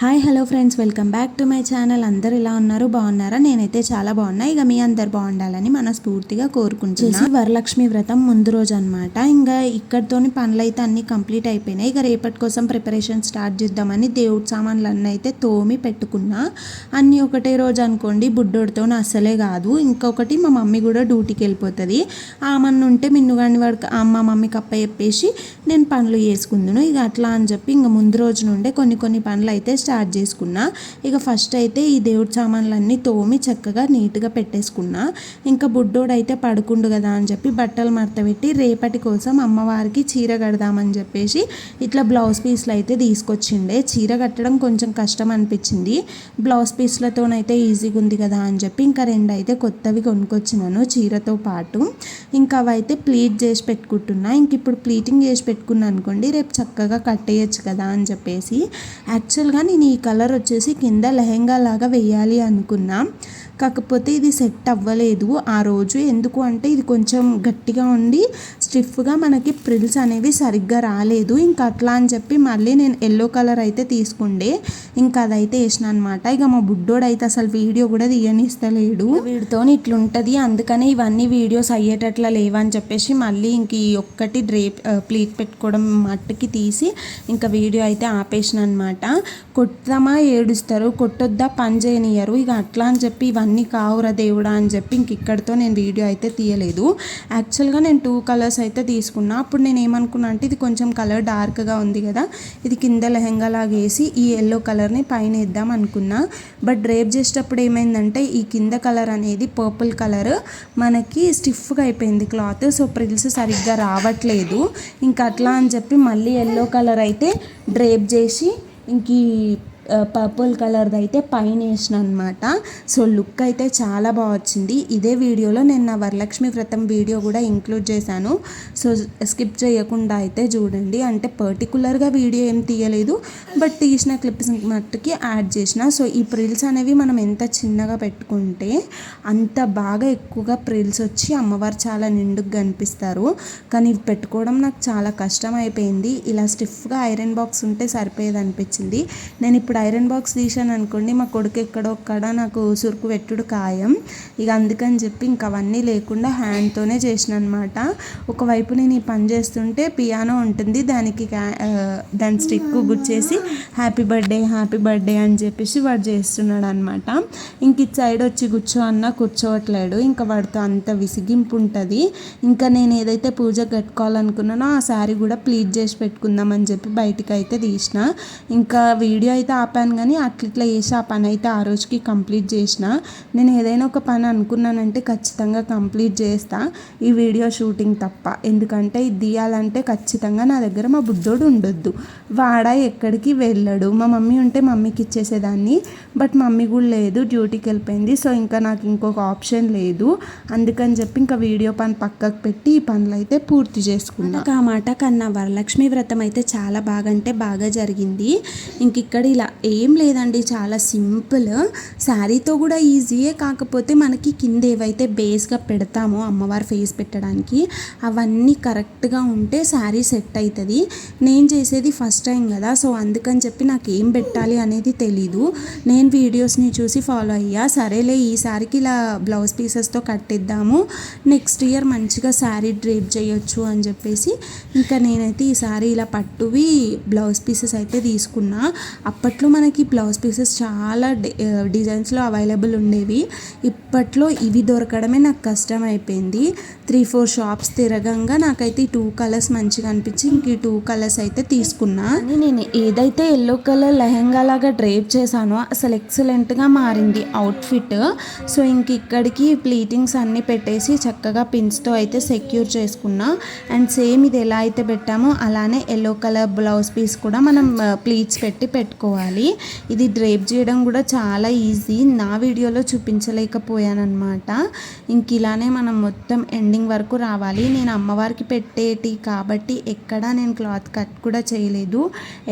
Hi hello friends. Welcome back to my channel. అందరు ఇలా ఉన్నారు? బాగున్నారా? నేనైతే చాలా బాగున్నా. ఇక మీ అందరు బాగుండాలని మనస్ఫూర్తిగా కోరుకుంటున్నాను వరలక్ష్మి వ్రతం ముందు రోజు అనమాట ఇంకా ఇక్కడితోని పనులు అయితే అన్ని కంప్లీట్ అయిపోయినాయి. ఇక రేపటి కోసం ప్రిపరేషన్ స్టార్ట్ చేద్దామని దేవుడి సామాన్లు అన్నీ అయితే తోమి పెట్టుకున్నా. అన్నీ ఒకటే రోజు అనుకోండి బుడ్డోడితో అసలే కాదు. ఇంకొకటి మా మమ్మీ కూడా డ్యూటీకి వెళ్ళిపోతుంది. ఆమెను ఉంటే మిన్నుగాని వాడికి మా మమ్మీకి అప్ప చెప్పేసి నేను పనులు చేసుకుందును. ఇక అట్లా అని చెప్పి ఇంకా ముందు రోజు నుండే కొన్ని కొన్ని పనులు అయితే స్టార్ట్ చేసుకున్నా. ఇక ఫస్ట్ అయితే ఈ దేవుడి సామాన్లన్నీ తోమి చక్కగా నీట్గా పెట్టేసుకున్నా. ఇంకా బుడ్డోడు అయితే పడుకుండు కదా అని చెప్పి బట్టలు మడతపెట్టి రేపటి కోసం అమ్మవారికి చీర కడదామని చెప్పేసి ఇట్లా బ్లౌజ్ పీస్లు అయితే తీసుకొచ్చిండే. చీర కట్టడం కొంచెం కష్టం అనిపించింది. బ్లౌజ్ పీస్లతోనైతే ఈజీగా ఉంది కదా అని చెప్పి ఇంకా రెండు అయితే కొత్తవి కొనుక్కొచ్చినాను చీరతో పాటు. ఇంకా అవైతే ప్లీట్ చేసి పెట్టుకుంటున్నా. ఇంక ఇప్పుడు ప్లీటింగ్ చేసి పెట్టుకున్నా అనుకోండి రేపు చక్కగా కట్టేయచ్చు కదా అని చెప్పేసి. యాక్చువల్గా నేను ఈ కలర్ వచ్చేసి కింద లెహెంగా లాగా వేయాలి అనుకున్నా కాకపోతే ఇది సెట్ అవ్వలేదు. ఆ రోజు ఎందుకు అంటే ఇది కొంచెం గట్టిగా ఉండి స్టిఫ్గా మనకి ప్రిల్స్ అనేవి సరిగ్గా రాలేదు. ఇంకా అట్లా అని చెప్పి మళ్ళీ నేను ఎల్లో కలర్ అయితే తీసుకుండే ఇంకా అదైతే వేసిన అనమాట ఇక మా బుడ్డోడు అయితే అసలు వీడియో కూడా తీయనిస్తలేడు. వీడితో ఇట్లుంటుంది అందుకనే ఇవన్నీ వీడియోస్ అయ్యేటట్లా లేవని చెప్పేసి మళ్ళీ ఇంక ఈ ఒక్కటి డ్రేప్ ప్లీట్ పెట్టుకోవడం మట్టుకి తీసి ఇంకా వీడియో అయితే ఆపేసిన అనమాట కొట్టమా ఏడుస్తారు? కొట్టొద్దా? పని చేయనియరు ఇక అట్లా అని చెప్పి ఇవన్నీ కావురా దేవుడా అని చెప్పి ఇంక ఇక్కడితో నేను వీడియో అయితే తీయలేదు. యాక్చువల్గా నేను టూ కలర్స్ అయితే తీసుకున్నా. అప్పుడు నేను ఏమనుకున్నా అంటే ఇది కొంచెం కలర్ డార్క్గా ఉంది కదా. ఇది కింద లెహంగా లాగా వేసి ఈ ఎల్లో కలర్ని పైన వేద్దాం అనుకున్నా. బట్ డ్రేప్ చేసేటప్పుడు ఏమైందంటే ఈ కింద కలర్ అనేది పర్పుల్ కలర్ మనకి స్టిఫ్గా అయిపోయింది క్లాత్. సో ప్రిల్స్ సరిగ్గా రావట్లేదు. ఇంకా అట్లా అని చెప్పి మళ్ళీ ఎల్లో కలర్ అయితే డ్రేప్ చేసి ఇంక పర్పుల్ కలర్ది అయితే పైన వేసిన అనమాట సో లుక్ అయితే చాలా బాగా వచ్చింది. ఇదే వీడియోలో నేను నా వరలక్ష్మి వ్రతం వీడియో కూడా ఇంక్లూడ్ చేశాను. సో స్కిప్ చేయకుండా అయితే చూడండి. అంటే పర్టికులర్గా వీడియో ఏం తీయలేదు. బట్ తీసిన క్లిప్స్ మట్టుకి యాడ్ చేసిన. సో ఈ ప్రిల్స్ అనేవి మనం ఎంత చిన్నగా పెట్టుకుంటే అంత బాగా ఎక్కువగా ప్రిల్స్ వచ్చి అమ్మవారు చాలా నిండుగా కనిపిస్తారు. కానీ ఇవి పెట్టుకోవడం నాకు చాలా కష్టం అయిపోయింది. ఇలా స్టిఫ్గా ఐరన్ బాక్స్ ఉంటే సరిపోయేది అనిపించింది. నేను ఇప్పుడు ఇప్పుడు ఐరన్ బాక్స్ తీసాను అనుకోండి మా కొడుకు ఎక్కడో ఒక్కడ నాకు సురుకు పెట్టుడు ఖాయం. ఇక అందుకని చెప్పి ఇంక అవన్నీ లేకుండా హ్యాండ్తోనే చేసిన అనమాట ఒకవైపు నేను ఈ పని చేస్తుంటే పియానో ఉంటుంది దానికి దాని స్టిక్ గుచ్చేసి హ్యాపీ బర్త్డే హ్యాపీ బర్త్డే అని చెప్పేసి వాడు చేస్తున్నాడు అనమాట ఇంక ఇటు సైడ్ వచ్చి కూర్చో అన్న కూర్చోవట్లేడు ఇంకా వాడితో అంత విసిగింపు ఉంటుంది. ఇంకా నేను ఏదైతే పూజ కట్టుకోవాలనుకున్నానో ఆ శారీ కూడా ప్లీట్ చేసి పెట్టుకుందామని చెప్పి బయటికి అయితే తీసిన. ఇంకా వీడియో అయితే ఆ ఆపాను కానీ అట్లిట్లా చేసి ఆ పని అయితే ఆ రోజుకి కంప్లీట్ చేసిన. నేను ఏదైనా ఒక పని అనుకున్నానంటే ఖచ్చితంగా కంప్లీట్ చేస్తా. ఈ వీడియో షూటింగ్ తప్ప. ఎందుకంటే ఇది తీయాలంటే ఖచ్చితంగా నా దగ్గర మా బుద్ధోడు ఉండొద్దు. వాడ ఎక్కడికి వెళ్ళడు. మా మమ్మీ ఉంటే మమ్మీకి ఇచ్చేసేదాన్ని. బట్ మమ్మీ కూడా లేదు డ్యూటీకి వెళ్ళిపోయింది. సో ఇంకా నాకు ఇంకొక ఆప్షన్ లేదు. అందుకని చెప్పి ఇంకా వీడియో పని పక్కకు పెట్టి ఈ పనులు అయితే పూర్తి చేసుకున్నాను ఆ మాట కన్నా వరలక్ష్మి వ్రతం అయితే చాలా బాగా అంటే బాగా జరిగింది. ఇంక ఇక్కడ ఇలా ఏం లేదండి చాలా సింపుల్. శారీతో కూడా ఈజీయే కాకపోతే మనకి కింద ఏవైతే బేస్గా పెడతామో అమ్మవారి ఫేస్ పెట్టడానికి అవన్నీ కరెక్ట్గా ఉంటే శారీ సెట్ అవుతుంది నేను చేసేది ఫస్ట్ టైం కదా సో అందుకని చెప్పి నాకు ఏం పెట్టాలి అనేది తెలీదు. నేను వీడియోస్ని చూసి ఫాలో అయ్యా. సరేలే ఈసారికి ఇలా బ్లౌజ్ పీసెస్తో కట్టిద్దాము. నెక్స్ట్ ఇయర్ మంచిగా శారీ డ్రేప్ చేయొచ్చు అని చెప్పేసి ఇంకా నేనైతే ఈ శారీ ఇలా పట్టువి బ్లౌజ్ పీసెస్ అయితే తీసుకున్నా. అప్పట్లో మనకి బ్లౌజ్ పీసెస్ చాలా డిజైన్స్లో అవైలబుల్ ఉండేవి. ఇప్పట్లో ఇవి దొరకడమే నాకు కష్టం అయిపోయింది. త్రీ ఫోర్ షాప్స్ తిరగంగా నాకైతే ఈ టూ కలర్స్ మంచిగా అనిపించి ఇంక ఈ టూ కలర్స్ అయితే తీసుకున్నా. నేను ఏదైతే ఎల్లో కలర్ లెహంగా లాగా డ్రేప్ చేశానో అసలు ఎక్సలెంట్గా మారింది అవుట్ఫిట్ సో ఇంక ఇక్కడికి ప్లీటింగ్స్ అన్నీ పెట్టేసి చక్కగా పిన్స్తో అయితే సెక్యూర్ చేసుకున్నా. అండ్ సేమ్ ఇది ఎలా అయితే పెట్టామో అలానే ఎల్లో కలర్ బ్లౌజ్ పీస్ కూడా మనం ప్లీట్స్ పెట్టి పెట్టుకోవాలి. ఇది డ్రేప్ చేయడం కూడా చాలా ఈజీ నా వీడియోలో చూపించలేకపోయాను అనమాట ఇంక ఇలానే మనం మొత్తం ఎండింగ్ వరకు రావాలి. నేను అమ్మవారికి పెట్టేటి కాబట్టి ఎక్కడా నేను క్లాత్ కట్ కూడా చేయలేదు.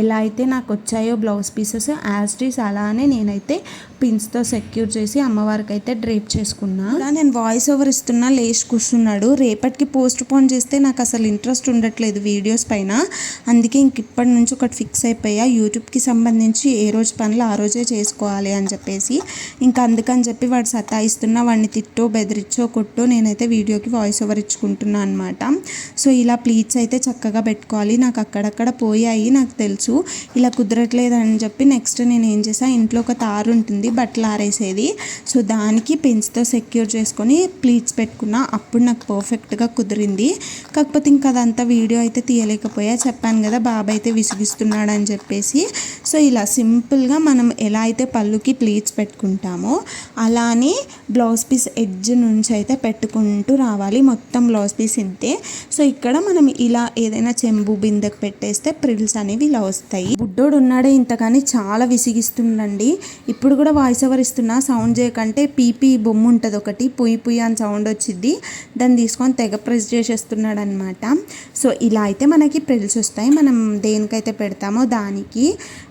ఎలా అయితే నాకు వచ్చాయో బ్లౌజ్ పీసెస్ యాస్ట్రీస్ అలానే నేనైతే పిన్స్తో సెక్యూర్ చేసి అమ్మవారికి అయితే డ్రేప్ చేసుకున్నా. ఇలా నేను వాయిస్ ఓవర్ ఇస్తున్నా. లేచి కూర్చున్నాడు. రేపటికి పోస్ట్ పోన్ చేస్తే నాకు అసలు ఇంట్రెస్ట్ ఉండట్లేదు వీడియోస్ పైన. అందుకే ఇంక ఇప్పటి నుంచి ఒకటి ఫిక్స్ అయిపోయా. యూట్యూబ్కి సంబంధించి వచ్చి ఏ రోజు పనులు ఆ రోజే చేసుకోవాలి అని చెప్పేసి ఇంకా అందుకని చెప్పి వాడు సతాయిస్తున్నా వాడిని తిట్టో బెదిరించో కొట్టో నేనైతే వీడియోకి వాయిస్ ఓవర్ ఇచ్చుకుంటున్నాను అనమాట సో ఇలా ప్లీట్స్ అయితే చక్కగా పెట్టుకోవాలి. నాకు అక్కడక్కడ పోయాయి నాకు తెలుసు. ఇలా కుదరట్లేదు అని చెప్పి నెక్స్ట్ నేను ఏం చేసా ఇంట్లో ఒక తారు ఉంటుంది బట్టలు ఆరేసేది. సో దానికి పెన్స్తో సెక్యూర్ చేసుకొని ప్లీట్స్ పెట్టుకున్నా అప్పుడు నాకు పర్ఫెక్ట్గా కుదిరింది. కాకపోతే ఇంకా అదంతా వీడియో అయితే తీయలేకపోయా. చెప్పాను కదా బాబు అయితే విసిగిస్తున్నాడు అని చెప్పేసి. సో ఇలా సింపుల్గా మనం ఎలా అయితే పళ్ళుకి ప్లీట్స్ పెట్టుకుంటామో అలానే బ్లౌజ్ పీస్ ఎడ్జ్ నుంచి అయితే పెట్టుకుంటూ రావాలి. మొత్తం బ్లౌజ్ పీస్ ఇంతే. సో ఇక్కడ మనం ఇలా ఏదైనా చెంబు బిందెకు పెట్టేస్తే ప్రిల్స్ అనేవి ఇలా వస్తాయి. బుడ్డోడు ఉన్నాడే ఇంతగాని చాలా విసిగిస్తుండండి ఇప్పుడు కూడా వాయిస్ ఓవర్ ఇస్తున్నా సౌండ్ చేయకంటే పీపీ బొమ్మ ఉంటుంది ఒకటి పుయ్యి పుయ్యి అని సౌండ్ వచ్చింది దాన్ని తీసుకొని తెగ ప్రెస్ చేసేస్తున్నాడు అనమాట సో ఇలా అయితే మనకి ప్రిల్స్ వస్తాయి. మనం దేనికైతే పెడతామో దానికి.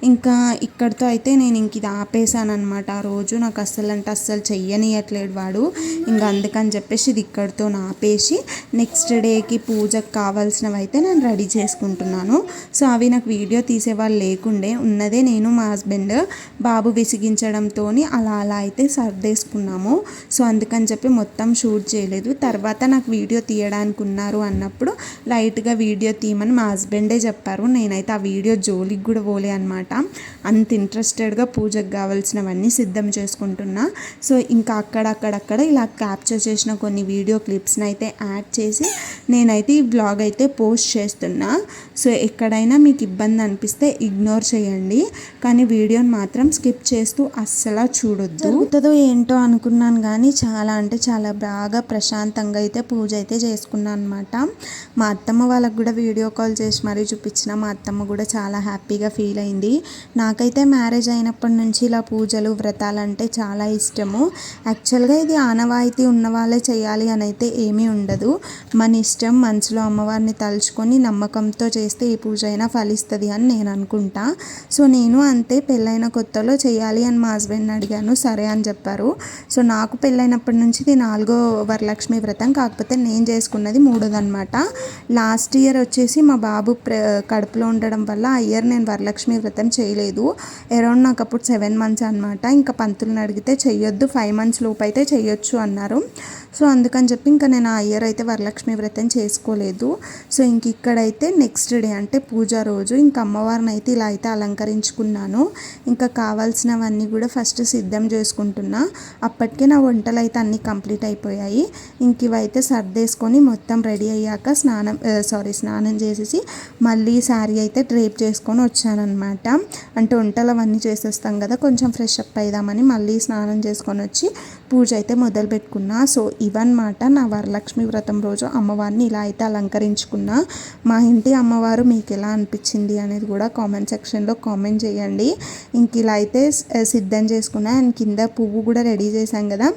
ఇంకా ఇక్కడితో అయితే నేను ఇంక ఇది ఆపేసాను అనమాట ఆ రోజు నాకు అస్సలు అంటే అస్సలు చెయ్యనియట్లేడు వాడు. ఇంకా అందుకని చెప్పేసి ఇది ఇక్కడితో ఆపేసి నెక్స్ట్ డేకి పూజకు కావాల్సినవి అయితే నేను రెడీ చేసుకుంటున్నాను. సో అవి నాకు వీడియో తీసేవాళ్ళు లేకుండే ఉన్నదే నేను మా హస్బెండ్ బాబు విసిగించడంతో అలా అలా అయితే సర్దేసుకున్నాము. సో అందుకని చెప్పి మొత్తం షూట్ చేయలేదు. తర్వాత నాకు వీడియో తీయడానికి ఉన్నారు అన్నప్పుడు లైట్గా వీడియో తీయమని మా హస్బెండే చెప్పారు. నేనైతే ఆ వీడియో జోలికి కూడా పోలే అనమాట అంత ఇంట్రెస్టెడ్గా పూజకు కావాల్సినవన్నీ సిద్ధం చేసుకుంటున్నా. సో ఇంకా అక్కడక్కడక్కడ ఇలా క్యాప్చర్ చేసిన కొన్ని వీడియో క్లిప్స్ని అయితే యాడ్ చేసి నేనైతే ఈ బ్లాగ్ అయితే పోస్ట్ చేస్తున్నా. సో ఎక్కడైనా మీకు ఇబ్బంది అనిపిస్తే ఇగ్నోర్ చేయండి. కానీ వీడియోని మాత్రం స్కిప్ చేస్తూ అస్సలు చూడొద్దు. ఉంటుందో ఏంటో అనుకున్నాను కానీ చాలా అంటే చాలా బాగా ప్రశాంతంగా అయితే పూజ అయితే చేసుకున్నాను అనమాట మా అత్తమ్మ వాళ్ళకు కూడా వీడియో కాల్ చేసి మరీ చూపించిన. మా అత్తమ్మ కూడా చాలా హ్యాపీగా ఫీల్ అయింది. నాకైతే మ్యారేజ్ అయినప్పటి నుంచి ఇలా పూజలు వ్రతాలు అంటే చాలా ఇష్టము. యాక్చువల్గా ఇది ఆనవాయితీ ఉన్న వాళ్ళే చేయాలి అని అయితే ఏమీ ఉండదు. మన ఇష్టం మనసులో అమ్మవారిని తలుచుకొని నమ్మకంతో చేస్తే ఏ పూజ అయినా ఫలిస్తుంది అని నేను అనుకుంటా. సో నేను అంతే పెళ్ళైన కొత్తలో చేయాలి అని మా హస్బెండ్ని అడిగాను. సరే అని చెప్పారు. సో నాకు పెళ్ళైనప్పటి నుంచి ఇది నాలుగో వరలక్ష్మి వ్రతం. కాకపోతే నేను చేసుకున్నది మూడోదన్నమాట. లాస్ట్ ఇయర్ వచ్చేసి మా బాబు ప్ర కడుపులో ఉండడం వల్ల ఆ ఇయర్ నేను వరలక్ష్మి వ్రతం చేయలేదు. అరౌండ్ నాకు అప్పుడు సెవెన్ మంత్స్ అనమాట ఇంకా పంతులను అడిగితే చెయ్యొద్దు ఫైవ్ మంత్స్ లోపు అయితే చెయ్యొచ్చు అన్నారు. సో అందుకని చెప్పి ఇంకా నేను ఆ ఇయర్ అయితే వరలక్ష్మి వ్రతం చేసుకోలేదు. సో ఇంక ఇక్కడైతే నెక్స్ట్ డే అంటే పూజ రోజు ఇంకా అమ్మవారిని అయితే ఇలా అయితే అలంకరించుకున్నాను. ఇంకా కావాల్సినవన్నీ కూడా ఫస్ట్ సిద్ధం చేసుకుంటున్నా. అప్పటికే నా వంటలు అయితే అన్నీ కంప్లీట్ అయిపోయాయి. ఇంక ఇవైతే సర్దేసుకొని మొత్తం రెడీ అయ్యాక స్నానం సారీ స్నానం చేసేసి మళ్ళీ శారీ అయితే డ్రేప్ చేసుకొని వచ్చానమాట అంటే వంటలు అవన్నీ చేసేస్తాం కదా కొంచెం ఫ్రెష్ అప్ అయిదామని మళ్ళీ స్నానం చేసుకొని వచ్చి పూజ అయితే మొదలు పెట్టుకున్నా సో ఇవన్నమాట నా వరలక్ష్మి వ్రతం రోజు అమ్మవారిని ఇలా అయితే అలంకరించుకున్నా. మా ఇంటి అమ్మవారు మీకు ఎలా అనిపించింది అనేది కూడా కామెంట్ సెక్షన్లో కామెంట్ చేయండి. ఇంక ఇలా అయితే సిద్ధం చేసుకున్నా. అండ్ కింద పువ్వు కూడా రెడీ చేశాం కదా.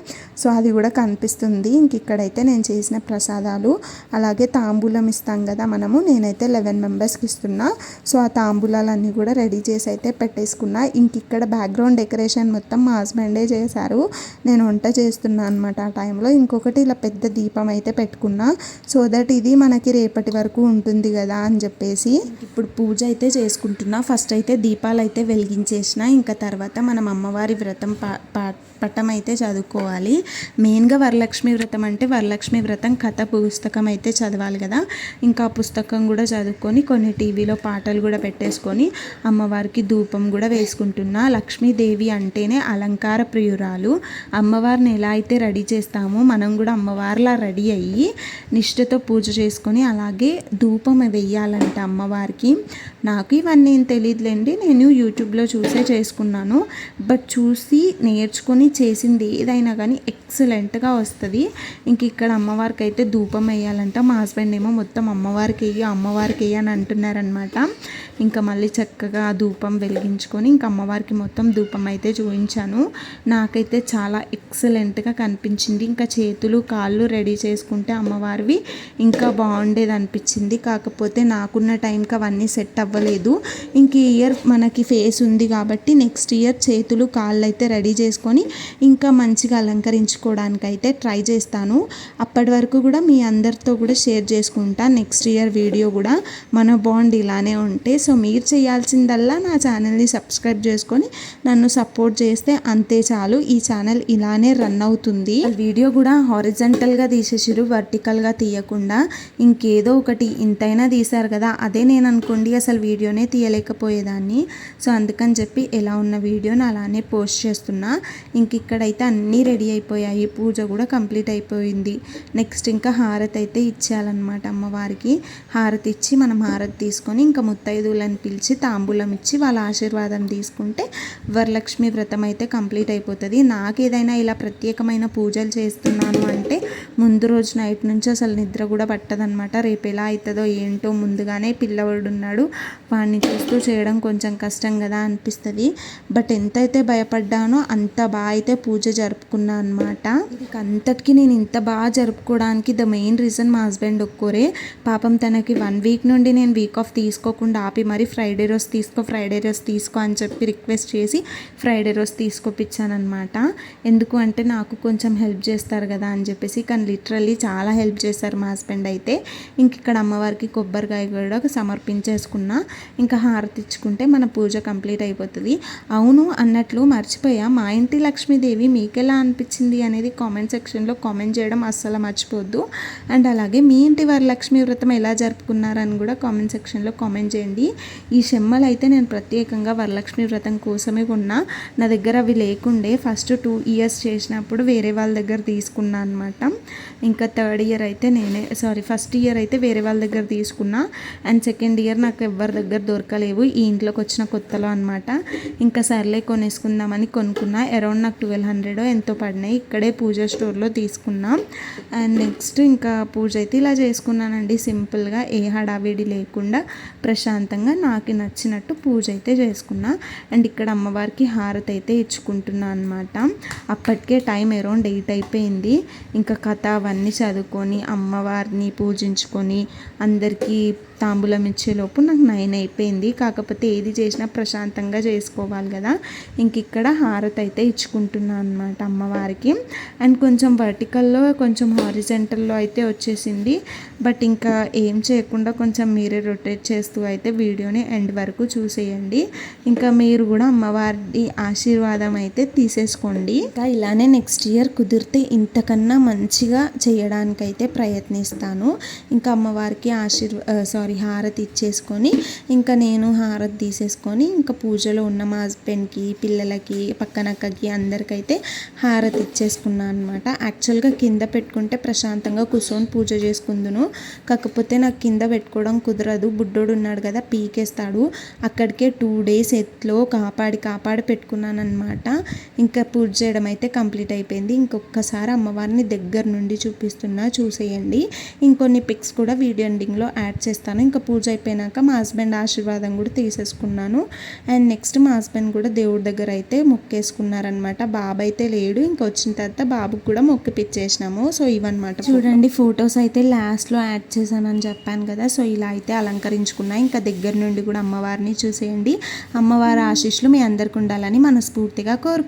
సో అది కూడా కనిపిస్తుంది. ఇంక ఇక్కడైతే నేను చేసిన ప్రసాదాలు. అలాగే తాంబూలం ఇస్తాం కదా మనము. నేనైతే లెవెన్ మెంబర్స్కి ఇస్తున్నా. సో ఆ తాంబూలాలన్నీ కూడా రెడీ చేసి అయితే పెట్టేసుకున్నా. ఇంక ఇక్కడ బ్యాక్గ్రౌండ్ డెకరేషన్ మొత్తం మా హస్బెండే చేశారు. నేను వంట చేస్తున్నా అనమాట ఆ టైంలో. ఒక్కొక్కటి ఇలా పెద్ద దీపం అయితే పెట్టుకున్నా సో దట్ ఇది మనకి రేపటి వరకు ఉంటుంది కదా అని చెప్పేసి. ఇప్పుడు పూజ అయితే చేసుకుంటున్నా. ఫస్ట్ అయితే దీపాలు అయితే వెలిగించేసిన ఇంకా తర్వాత మనం అమ్మవారి వ్రతం పా పట్టం అయితే చదువుకోవాలి. మెయిన్గా వరలక్ష్మి వ్రతం అంటే వరలక్ష్మి వ్రతం కథ పుస్తకం అయితే చదవాలి కదా. ఇంకా ఆ పుస్తకం కూడా చదువుకొని కొన్ని టీవీలో పాటలు కూడా పెట్టేసుకొని అమ్మవారికి ధూపం కూడా వేసుకుంటున్నా. లక్ష్మీదేవి అంటేనే అలంకార ప్రియురాలు. అమ్మవారిని ఎలా అయితే రెడీ చేస్తామో మనం కూడా అమ్మవారిలా రెడీ అయ్యి నిష్ఠతో పూజ చేసుకొని అలాగే ధూపం వెయ్యాలంట అమ్మవారికి. నాకు ఇవన్నీ ఏం తెలియదులేండి నేను యూట్యూబ్లో చూసే చేసుకున్నాను. బట్ చూసి నేర్చుకొని చేసింది ఏదైనా కానీ ఎక్సలెంట్గా వస్తుంది. ఇంక ఇక్కడ అమ్మవారికి అయితే ధూపం వేయాలంట. మా హస్బెండ్ ఏమో మొత్తం అమ్మవారికి వెయ్యి అమ్మవారికి వెయ్యి అని అంటున్నారనమాట ఇంకా మళ్ళీ చక్కగా ధూపం వెలిగించుకొని ఇంకా అమ్మవారికి మొత్తం ధూపం అయితే చూపించాను నాకైతే చాలా ఎక్సలెంట్గా కనిపించింది. ఇంకా చేతులు కాళ్ళు రెడీ చేసుకుంటే అమ్మవారివి ఇంకా బాగుండేది అనిపించింది. కాకపోతే నాకున్న టైంకి అవన్నీ సెట్ అవ్వలేదు. ఇంక ఈ ఇయర్ మనకి ఫేస్ ఉంది కాబట్టి నెక్స్ట్ ఇయర్ చేతులు కాళ్ళు అయితే రెడీ చేసుకొని ఇంకా మంచిగా అలంకరించుకోవడానికి అయితే ట్రై చేస్తాను. అప్పటి వరకు కూడా మీ అందరితో కూడా షేర్ చేసుకుంటా. నెక్స్ట్ ఇయర్ వీడియో కూడా మన బాండ్ ఇలానే ఉంటే. సో మీరు చేయాల్సిందల్లా నా ఛానల్ని సబ్స్క్రైబ్ చేసుకొని నన్ను సపోర్ట్ చేస్తే అంతే చాలు. ఈ ఛానల్ ఇలానే రన్ అవుతుంది. వీడియో కూడా హారిజంటల్గా తీసేసారు వర్టికల్గా తీయకుండా. ఇంకేదో ఒకటి ఇంతైనా తీశారు కదా అదే నేను అనుకోండి అసలు వీడియోనే తీయలేకపోయేదాన్ని. సో అందుకని చెప్పి ఎలా ఉన్న వీడియోని అలానే పోస్ట్ చేస్తున్నా. ఇంక ఇక్కడైతే అన్నీ రెడీ అయిపోయాయి. పూజ కూడా కంప్లీట్ అయిపోయింది. నెక్స్ట్ ఇంకా హారతి అయితే ఇచ్చేయాలన్నమాట అమ్మవారికి. హారతి ఇచ్చి మనం హారతి తీసుకొని ఇంకా ముత్తైదువులను పిలిచి తాంబూలం ఇచ్చి వాళ్ళ ఆశీర్వాదం తీసుకుంటే వరలక్ష్మి వ్రతం అయితే కంప్లీట్ అయిపోతుంది. నాకు ఏదైనా ఇలా ప్రత్యేకమైన పూజలు చేస్తున్నాను అంటే ముందు రోజు నైట్ నుంచి అసలు నిద్ర కూడా పట్టదనమాట రేపు ఎలా అవుతుందో ఏంటో ముందుగానే పిల్లవాడు ఉన్నాడు. వాడిని చూస్తూ చేయడం కొంచెం కష్టం కదా అనిపిస్తుంది. బట్ ఎంతైతే భయపడ్డానో అంత బాగా అయితే పూజ జరుపుకున్నా అనమాట అంతటికి నేను ఇంత బాగా జరుపుకోవడానికి ద మెయిన్ రీజన్ మా హస్బెండ్ ఒక్కరే. పాపం తనకి వన్ వీక్ నుండి నేను వీక్ ఆఫ్ తీసుకోకుండా ఆపి మరి ఫ్రైడే రోజు తీసుకో ఫ్రైడే రోజు తీసుకో అని చెప్పి రిక్వెస్ట్ చేసి ఫ్రైడే రోజు తీసుకొప్పించానమాట ఎందుకు అంటే నాకు కొంచెం హెల్ప్ చేస్తారు కదా అని చెప్పేసి. కానీ లిటరల్లీ చాలా హెల్ప్ చేశారు మా హస్బెండ్ అయితే. ఇంక ఇక్కడ అమ్మవారికి కొబ్బరికాయ కూడా సమర్పించేసుకున్నా. ఇంకా హారతి ఇచ్చుకుంటే మన పూజ కంప్లీట్ అయిపోతుంది. అవును అన్నట్లు మర్చిపోయా. మా ఇంటి లక్ష్మి లక్ష్మీదేవి మీకెలా అనిపించింది అనేది కామెంట్ సెక్షన్లో కామెంట్ చేయడం అస్సలు మర్చిపోద్దు. అండ్ అలాగే మీ ఇంటి వారి లక్ష్మీ వ్రతం ఎలా జరుపుకున్నారని కూడా కామెంట్ సెక్షన్లో కామెంట్ చేయండి. ఈ షెమ్మలు అయితే నేను ప్రత్యేకంగా వరలక్ష్మి వ్రతం కోసమే కొన్నా. నా దగ్గర అవి లేకుండే ఫస్ట్ టూ ఇయర్స్ చేసినప్పుడు వేరే వాళ్ళ దగ్గర తీసుకున్నా అనమాట ఇంకా థర్డ్ ఇయర్ అయితే నేనే సారీ ఫస్ట్ ఇయర్ అయితే వేరే వాళ్ళ దగ్గర తీసుకున్నా. అండ్ సెకండ్ ఇయర్ నాకు ఎవరి దగ్గర దొరకలేవు. ఈ ఇంట్లోకి వచ్చిన కొత్తలో అనమాట ఇంకా సర్లే కొనేసుకుందామని కొనుక్కున్నా. అరౌండ్ నాకు ట్వెల్వ్ హండ్రెడ్ ఎంతో పడినాయి. ఇక్కడే పూజ స్టోర్లో తీసుకున్నాం. అండ్ నెక్స్ట్ ఇంకా పూజ అయితే ఇలా చేసుకున్నానండి. సింపుల్గా ఏ హడావిడి లేకుండా ప్రశాంతంగా నాకు నచ్చినట్టు పూజ అయితే చేసుకున్నా. అండ్ ఇక్కడ అమ్మవారికి హారతి అయితే ఇచ్చుకుంటున్నా అనమాట అప్పటికే టైం అరౌండ్ ఎయిట్ అయిపోయింది. ఇంకా కథ అవన్నీ చదువుకొని అమ్మవారిని పూజించుకొని అందరికీ తాంబూలం ఇచ్చేలోపు నాకు నైన్ అయిపోయింది. కాకపోతే ఏది చేసినా ప్రశాంతంగా చేసుకోవాలి కదా. ఇంక ఇక్కడ హారతి అయితే ఇచ్చుకుంటున్నాను అనమాట అమ్మవారికి. అండ్ కొంచెం వర్టికల్లో కొంచెం హారిజెంటల్లో అయితే వచ్చేసింది. బట్ ఇంకా ఏం చేయకుండా కొంచెం మీరే రొటేట్ చేస్తూ అయితే వీడియోని ఎండ్ వరకు చూసేయండి. ఇంకా మీరు కూడా అమ్మవారి ఆశీర్వాదం అయితే తీసేసుకోండి. ఇంకా ఇలానే నెక్స్ట్ ఇయర్ కుదిరితే ఇంతకన్నా మంచిగా చేయడానికైతే ప్రయత్నిస్తాను. ఇంకా అమ్మవారికి ఆశీర్వా సారీ హారతి ఇచ్చేసుకొని ఇంకా నేను హారతి తీసేసుకొని ఇంకా పూజలో ఉన్న మా హస్బెండ్కి పిల్లలకి పక్కనక్కకి అందరికైతే హారతి ఇచ్చేసుకున్నాను అనమాట యాక్చువల్గా కింద పెట్టుకుంటే ప్రశాంతంగా కూర్చొని పూజ చేసుకుందును. కాకపోతే నాకు కింద పెట్టుకోవడం కుదరదు. బుడ్డోడు ఉన్నాడు కదా పీకేస్తాడు. అక్కడికే టూ డేస్ ఎత్లో కాపాడి కాపాడి పెట్టుకున్నాను అనమాట ఇంకా పూజ చేయడం అయితే కంప్లీట్ అయిపోయింది. ఇంకొకసారి అమ్మవారిని దగ్గర నుండి చూపిస్తున్నా చూసేయండి. ఇంకొన్ని పిక్స్ కూడా వీడియో ఎండింగ్లో యాడ్ చేస్తాను. ఇంకా పూజ అయిపోయినాక మా హస్బెండ్ ఆశీర్వాదం కూడా తీసేసుకున్నాను. అండ్ నెక్స్ట్ మా హస్బెండ్ కూడా దేవుడి దగ్గర అయితే మొక్కేసుకున్నారనమాట బాబు అయితే లేడు. ఇంకా వచ్చిన తర్వాత బాబుకి కూడా మొక్కిపిచ్చేసినాము. సో ఇవన్నమాట చూడండి ఫొటోస్ అయితే లాస్ట్లో యాడ్ చేశానని చెప్పాను కదా. సో ఇలా అయితే అలంకరించుకున్నా. ఇంకా దగ్గర నుండి కూడా అమ్మవారిని చూసేయండి. అమ్మవారి ఆశీస్సులు మీ అందరికి ఉండాలని మనస్ఫూర్తిగా కోరుకుంటున్నాను.